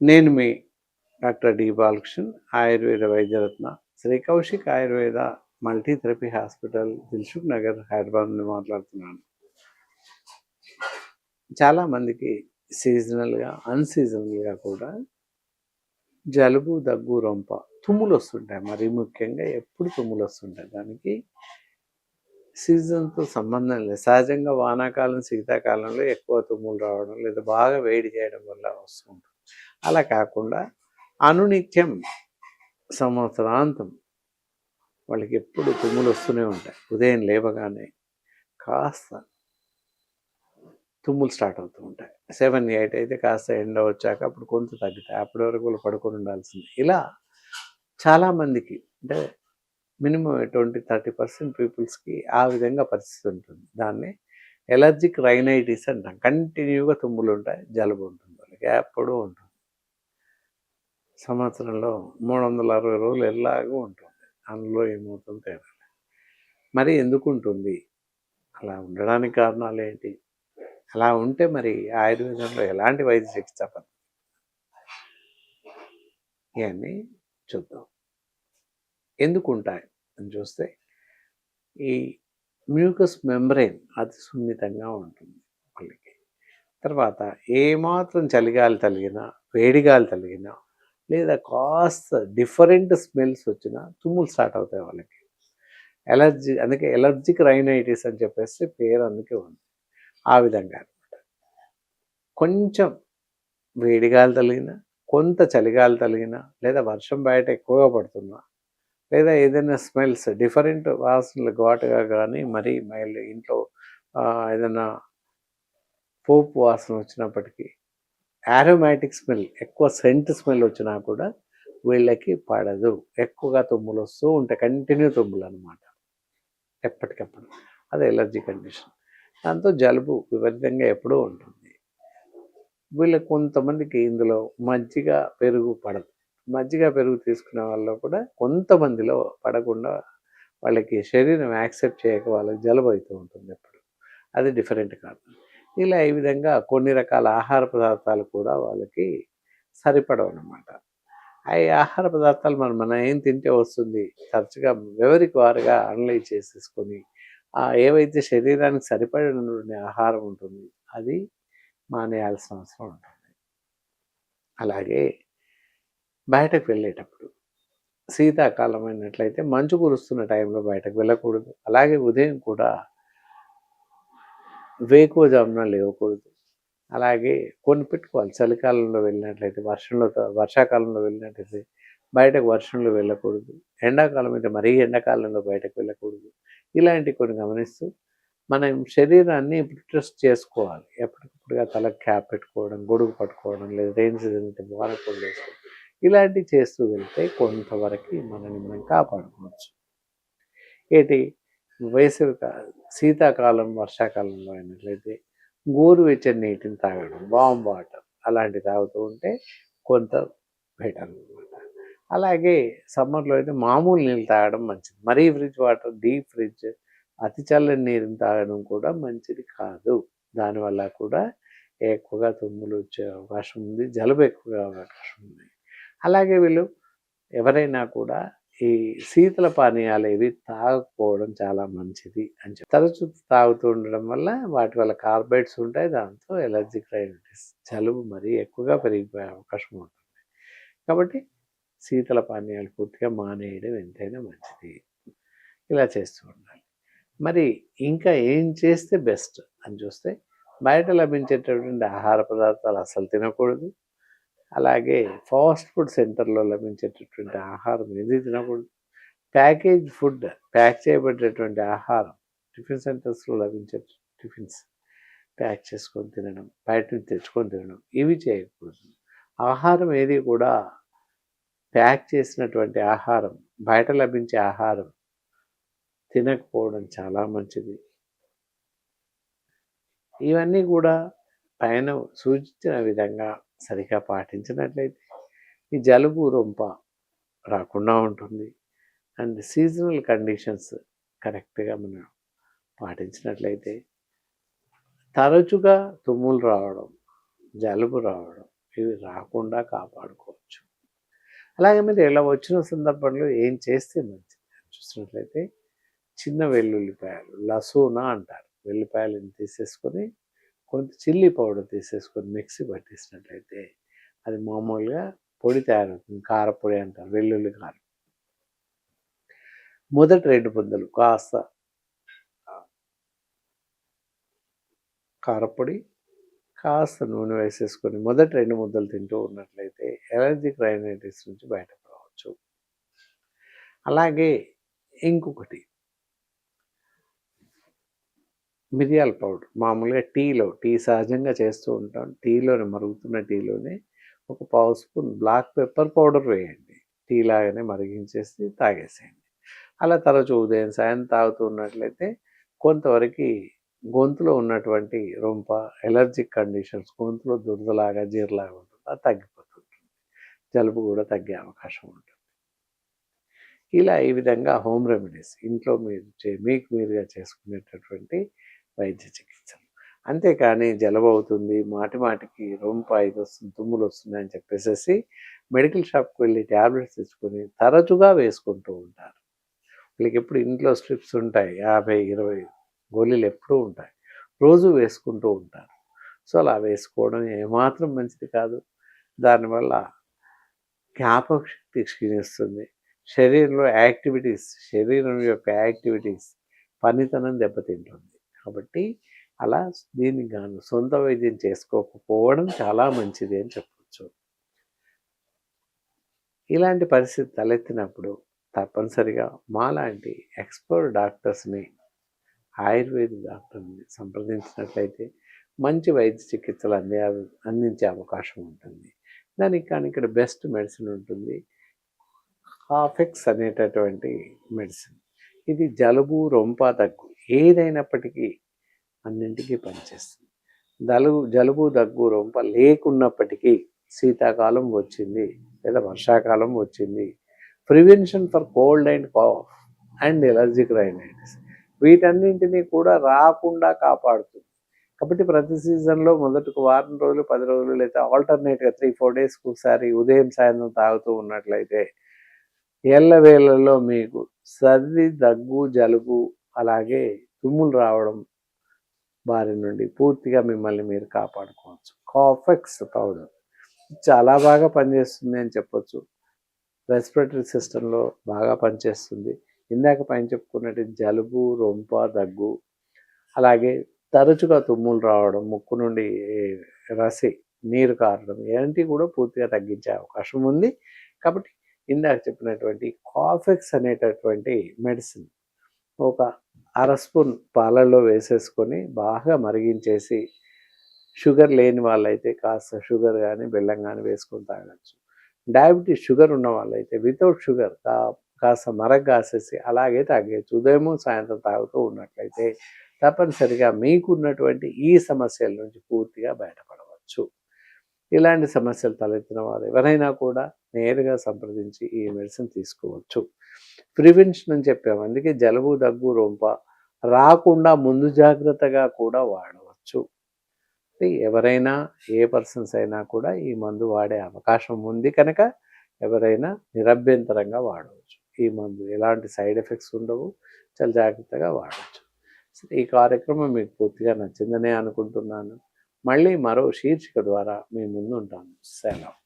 నేను మీ doctor D Balakrishnan Ayurveda వైద్యరత్న Shri Kaushik Ayurveda multi therapy hospital Dilsukhnagar Hyderabad నుండి మాట్లాడుతున్నాను. చాలా మందికి సీజనల్గా అన్సీజనల్గా కూడా జలుబు దగ్గు రొంప తుమ్ములు వస్తుంటాయి. మరి ముఖ్యంగా ఎప్పుడు తుమ్ములు వస్తుంటాయి? దానికి సీజన్తో సంబంధం లేదు. సహజంగా వానాకాలం శీతాకాలంలో ఎక్కువ తుమ్ములు రావడం లేదా బాగా వేడి చేయడం వల్ల వస్తుంటుంది అలా కాకుండా అనునిత్యం సంవత్సరాంతం. వాళ్ళకి ఎప్పుడు తుమ్ములు వస్తూనే ఉంటాయి. ఉదయం లేవగానే కాస్త తుమ్ములు స్టార్ట్ అవుతూ ఉంటాయి. సెవెన్ ఎయిట్ అయితే కాస్త ఎండ వచ్చాక అప్పుడు కొంత తగ్గుతాయి. అప్పటి వరకు వాళ్ళు పడుకొని ఉండాల్సింది. ఇలా చాలామందికి అంటే మినిమం ట్వంటీ థర్టీ పర్సెంట్ పీపుల్స్కి ఆ విధంగా పరిస్థితి ఉంటుంది. దాన్ని ఎలర్జిక్ రైనైటిస్ అంటాం. కంటిన్యూగా తుమ్ములు ఉంటాయి. జలుబు ఉంటుంది వాళ్ళకి. ఎప్పుడూ ఉంటుంది. సంవత్సరంలో మూడు వందల అరవై రోజులు ఎలాగూ ఉంటుంది. అందులో ఏమవుతుందో తేడా మరి ఎందుకు ఉంటుంది అలా ఉండడానికి కారణాలు ఏంటి అలా ఉంటే మరి ఆయుర్వేదంలో ఎలాంటి వైద్య చికిత్స పద్ధతి ఇవన్నీ చూద్దాం. ఎందుకు ఉంటాయి అని చూస్తే ఈ మ్యూకస్ మెంబ్రెయిన్ అతి సున్నితంగా ఉంటుంది వాళ్ళకి తర్వాత ఏమాత్రం చలిగాలి తలిగినా వేడిగాలి తలిగినా లేదా కాస్త డిఫరెంట్ స్మెల్స్ వచ్చినా తుమ్ములు స్టార్ట్ అవుతాయి వాళ్ళకి. ఎలర్జీ అందుకే ఎలర్జిక్ రైనైటిస్ అని చెప్పేసి పేరు అందుకే ఉంది. ఆ విధంగా అనమాట కొంచెం వేడిగాలి తలిగినా కొంత చలిగాలి తలిగినా లేదా వర్షం బయట ఎక్కువగా పడుతున్నా లేదా ఏదైనా స్మెల్స్ డిఫరెంట్ వాసనలు ఘాటుగా కానీ మరీ మైల్డ్ ఇంట్లో ఏదైనా పోపు వాసన వచ్చినప్పటికీ ఆరోమాటిక్ స్మెల్ ఎక్కువ సెంట్ స్మెల్ వచ్చినా కూడా వీళ్ళకి పడదు. ఎక్కువగా తుమ్ములు వస్తూ ఉంటాయి కంటిన్యూ తుమ్ములు అనమాట ఎప్పటికప్పుడు. అది ఎలర్జీ కండిషన్ దాంతో జలుబు విపరీతంగా ఎప్పుడూ ఉంటుంది. వీళ్ళకి కొంతమందికి ఇందులో మజ్జిగ పెరుగు పడదు. మజ్జిగ పెరుగు తీసుకునే వాళ్ళు కూడా కొంతమందిలో పడకుండా వాళ్ళకి శరీరం యాక్సెప్ట్ చేయక వాళ్ళకి జలుబు అవుతూ ఉంటుంది ఎప్పుడు. అది డిఫరెంట్ కాదు. ఇలా ఈ విధంగా కొన్ని రకాల ఆహార పదార్థాలు కూడా వాళ్ళకి సరిపడవు అనమాట ఆ ఆహార పదార్థాలు మనం మనం ఏం తింటే వస్తుంది? తరచుగా ఎవరికి వారుగా అనలైజ్ చేసేసుకొని ఏవైతే శరీరానికి సరిపడినటువంటి ఆహారం ఉంటుంది అది మానేయాల్సిన అవసరం ఉంటుంది. అలాగే బయటకు వెళ్ళేటప్పుడు శీతాకాలం అయినట్లయితే మంచు కురుస్తున్న టైంలో బయటకు వెళ్ళకూడదు. అలాగే ఉదయం కూడా వేకువజామున లేవకూడదు. అలాగే కొన్ని పెట్టుకోవాలి చలికాలంలో వెళ్ళినట్లయితే వర్షంలో వర్షాకాలంలో వెళ్ళినట్లయితే బయటకు వర్షంలో వెళ్ళకూడదు. ఎండాకాలం అయితే మరీ ఎండాకాలంలో బయటకు వెళ్ళకూడదు. ఇలాంటి కొన్ని గమనిస్తూ మనం శరీరాన్ని ప్రిట్రెస్ట్ చేసుకోవాలి. ఎప్పటికప్పుడుగా తల క్యాప్ పెట్టుకోవడం గొడుగు పట్టుకోవడం లేదా రెయిన్ సీజన్ అయితే వానకూడదు వేసుకోవడం ఇలాంటివి చేస్తూ వెళ్తే కొంతవరకు మనని మనం కాపాడుకోవచ్చు. ఏంటి వేసవి శీతాకాలం వర్షాకాలంలో అయినట్లయితే గోరువెచ్చని నీటిని తాగడం వామ్ వాటర్ అలాంటివి తాగుతూ ఉంటే కొంత బెటర్ అనమాట అలాగే సమ్మర్లో అయితే మామూలు నీళ్ళు తాగడం మంచిది. మరీ ఫ్రిడ్జ్ వాటర్ డీప్ ఫ్రిడ్జ్ అతి చల్లని నీరుని తాగడం కూడా మంచిది కాదు. దానివల్ల కూడా ఎక్కువగా తుమ్ములు వచ్చే అవకాశం ఉంది జలుబు ఎక్కువగా అవకాశం ఉంది. అలాగే వీళ్ళు ఎవరైనా కూడా ఈ శీతల పానీయాలు ఇవి తాగకపోవడం చాలా మంచిది అని చెప్పి తరచు తాగుతూ ఉండడం వల్ల వాటి వల్ల కార్బైడ్స్ ఉంటాయి దాంతో ఎలర్జిక్ రైనైటిస్ జలుబు మరీ ఎక్కువగా పెరిగిపోయే అవకాశం ఉంటుంది. కాబట్టి శీతల పానీయాలు పూర్తిగా మానేయడం ఎంతైనా మంచిది. ఇలా చేస్తూ ఉండాలి. మరి ఇంకా ఏం చేస్తే బెస్ట్ అని చూస్తే బయట లభించేటటువంటి ఆహార పదార్థాలు అసలు తినకూడదు. అలాగే ఫాస్ట్ ఫుడ్ సెంటర్లో లభించేటటువంటి ఆహారం ఏది తినకూడదు. ప్యాకేజ్ ఫుడ్ ప్యాక్ చేయబడేటువంటి ఆహారం టిఫిన్ సెంటర్స్లో లభించే టిఫిన్స్ ప్యాక్ చేసుకొని తినడం బయట నుంచి తెచ్చుకొని తినడం ఇవి చేయకూడదు. ఆహారం ఏది కూడా ప్యాక్ చేసినటువంటి ఆహారం బయట లభించే ఆహారం తినకపోవడం చాలా మంచిది. ఇవన్నీ కూడా పైన సూచించిన విధంగా సరిగా పాటించినట్లయితే ఈ జలుబు రొంప రాకుండా ఉంటుంది. అండ్ సీజనల్ కండిషన్స్ కరెక్ట్గా మనం పాటించినట్లయితే తరచుగా తుమ్ములు రావడం జలుబు రావడం ఇవి రాకుండా కాపాడుకోవచ్చు. అలాగే మీరు ఇలా వచ్చిన సందర్భంలో ఏం చేస్తే మంచిది? చూసినట్లయితే చిన్న వెల్లుల్లిపాయలు లసూనా అంటారు. వెల్లిపాయలను తీసేసుకొని కొంత చిల్లీ పౌడర్ తీసేసుకొని మిక్సీ పట్టేసినట్లయితే అది మామూలుగా పొడి తయారవుతుంది కారపొడి అంటారు వెల్లుల్లి కారం. మొదటి రెండు ముద్దలు కాస్త కారపొడి కాస్త నూనె వేసేసుకొని మొదటి రెండు ముద్దలు తింటూ ఉన్నట్లయితే ఎలర్జిక్ రైనైటిస్ నుంచి బయటపడవచ్చు అలాగే ఇంకొకటి మిరియాల పౌడర్. మామూలుగా టీలో టీ సహజంగా చేస్తూ ఉంటాం. టీలోనే మరుగుతున్న టీలోనే ఒక పావు స్పూన్ బ్లాక్ పెప్పర్ పౌడర్ వేయండి. టీ లాగానే మరిగించేసి తాగేసేయండి. అలా తరచు ఉదయం సాయం తాగుతూ ఉన్నట్లయితే కొంతవరకు గొంతులో ఉన్నటువంటి రొంప ఎలర్జిక్ కండిషన్స్ గొంతులో దురదలాగా జీరలాగా ఉంటుంది. అది తగ్గిపోతుంటుంది. జలుబు కూడా తగ్గే అవకాశం ఉంటుంది. ఇలా ఈ విధంగా హోమ్ రెమెడీస్ ఇంట్లో మీరు చే మీకు మీరుగా చేసుకునేటటువంటి వైద్య చికిత్స. అంతేకాని జలుబు అవుతుంది మాటి మాటికి రొంప వస్తుంది తుమ్ములు వస్తున్నాయి అని చెప్పేసి మెడికల్ షాప్కి వెళ్ళి ట్యాబ్లెట్స్ తెచ్చుకొని తరచుగా వేసుకుంటూ ఉంటారు. వీళ్ళకి ఎప్పుడు ఇంట్లో స్ట్రిప్స్ ఉంటాయి యాభై ఇరవై గోళీలు ఎప్పుడూ ఉంటాయి. రోజు వేసుకుంటూ ఉంటారు. సో అలా వేసుకోవడం ఏమాత్రం మంచిది కాదు. దానివల్ల జ్ఞాపక శక్తి క్షీణిస్తుంది. శరీరంలో యాక్టివిటీస్ శరీరం యొక్క యాక్టివిటీస్ పనితనం దెబ్బతింటుంది. కాబట్టి అలా దీనికి గాను సొంత వైద్యం చేసుకోకపోవడం చాలా మంచిది అని చెప్పచ్చు. ఇలాంటి పరిస్థితి తలెత్తినప్పుడు తప్పనిసరిగా మాలాంటి ఎక్స్పర్ట్ డాక్టర్స్ని ఆయుర్వేద డాక్టర్ని సంప్రదించినట్లయితే మంచి వైద్య చికిత్సలు అందే అందించే అవకాశం ఉంటుంది. దానికి కానీ ఇక్కడ బెస్ట్ మెడిసిన్ ఉంటుంది. హాఫెక్స్ అనేటటువంటి మెడిసిన్. ఇది జలుబు రొంప తగ్గు ఏదైనప్పటికీ అన్నింటికీ పనిచేస్తుంది. జలుబు జలుబు దగ్గు రొంప లేకున్నప్పటికీ శీతాకాలం వచ్చింది లేదా వర్షాకాలం వచ్చింది. Prevention for cold and cough and allergic rhinitis వీటన్నింటినీ కూడా రాకుండా కాపాడుతుంది. కాబట్టి ప్రతి సీజన్లో మొదటికి వారం రోజులు పది రోజులు లేదా ఆల్టర్నేట్గా త్రీ ఫోర్ డేస్కి ఒకసారి ఉదయం సాయంత్రం తాగుతూ ఉన్నట్లయితే ఎల్లవేళల్లో మీకు సర్ది దగ్గు జలుబు అలాగే తుమ్ములు రావడం బారి నుండి పూర్తిగా మిమ్మల్ని మీరు కాపాడుకోవచ్చు. Coffex powder. చాలా బాగా పనిచేస్తుంది అని చెప్పొచ్చు. రెస్పిరేటరీ సిస్టంలో బాగా పనిచేస్తుంది. ఇందాక పైన చెప్పుకున్నట్టు జలుబు రొంప దగ్గు అలాగే తరచుగా తుమ్ములు రావడం ముక్కు నుండి రసి నీరు కారడం ఇలాంటివి కూడా పూర్తిగా తగ్గించే అవకాశం ఉంది. కాబట్టి ఇందాక చెప్పినటువంటి కాఫెక్స్ అనేటటువంటి మెడిసిన్ ఒక అర స్పూన్ పాలల్లో వేసేసుకొని బాగా మరిగించేసి షుగర్ లేని వాళ్ళైతే కాస్త షుగర్ కానీ బెల్లం కానీ వేసుకొని తాగచ్చు. డయాబెటీస్ షుగర్ ఉన్న వాళ్ళైతే వితౌట్ షుగర్ కా కాస్త కాసేసి అలాగే తాగేయచ్చు. ఉదయము సాయంత్రం తాగుతూ ఉన్నట్లయితే తప్పనిసరిగా మీకున్నటువంటి ఈ సమస్యల నుంచి పూర్తిగా బయటపడవచ్చు. ఇలాంటి సమస్యలు తలెత్తిన వారు ఎవరైనా కూడా నేరుగా సంప్రదించి ఈ మెడిసిన్ తీసుకోవచ్చు. ప్రివెన్షన్ అని చెప్పాము. అందుకే జలుబు దగ్గు రొంప రాకుండా ముందు జాగ్రత్తగా కూడా వాడవచ్చు. ఎవరైనా ఏ పర్సన్స్ అయినా కూడా ఈ మందు వాడే అవకాశం ఉంది కనుక ఎవరైనా నిరభ్యంతరంగా వాడవచ్చు. ఈ మందు ఎలాంటి సైడ్ ఎఫెక్ట్స్ ఉండవు. చాలా జాగ్రత్తగా వాడవచ్చు. ఈ కార్యక్రమం మీకు పూర్తిగా నచ్చిందనే అనుకుంటున్నాను. మళ్ళీ మరో శీర్షిక ద్వారా మీ ముందుంటాను. సెలవు.